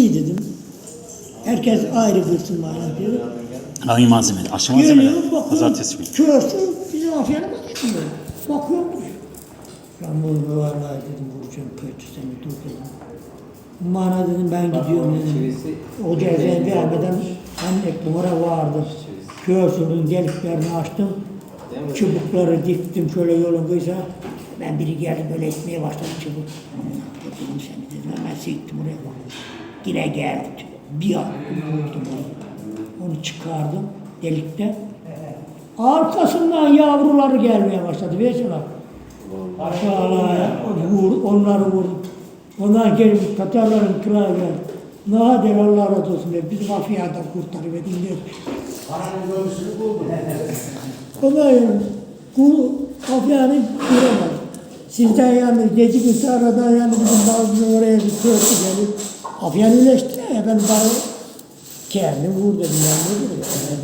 iyi dedim. Herkes ayrı kırsın bana dedi. Hangi malzeme? Aşı malzeme. Geliyorum bakıyorum. Pazartesi günü. Körsü bizim afyanı bakıyorum. Bakıyorum. Ben bunu vallahi dedim vuracağım kötü seni dur dedim. Bana dedim ben gidiyorum dedim. O cezayı vermeden anne buna vardım. Körsünün deliklerini açtım. Çubukları diktim şöyle yolun kıysa. Ben biri geldi böyle etmeye başladı çubuk. Dedim seni dedim hemen siktim buraya bak. Yine geldi. Bir an vurdum onu. Onu çıkardım delikte. Arkasından yavruları gelmeye başladı. Veysel abi. Vur, onları vurdum. Ondan gelip Tatarların kralı geldi. Nadir Allah razı olsun dedi. Bizim afyadan kurtarıverdin dedi. Paranın görüntüsünü buldum. Ondan yani bu afyanı kuramadı. Sizden yani gece bir aradan yani bizim bazı oraya bir köprü afyan iyileşti ben bari kendim vur dedim ben ne.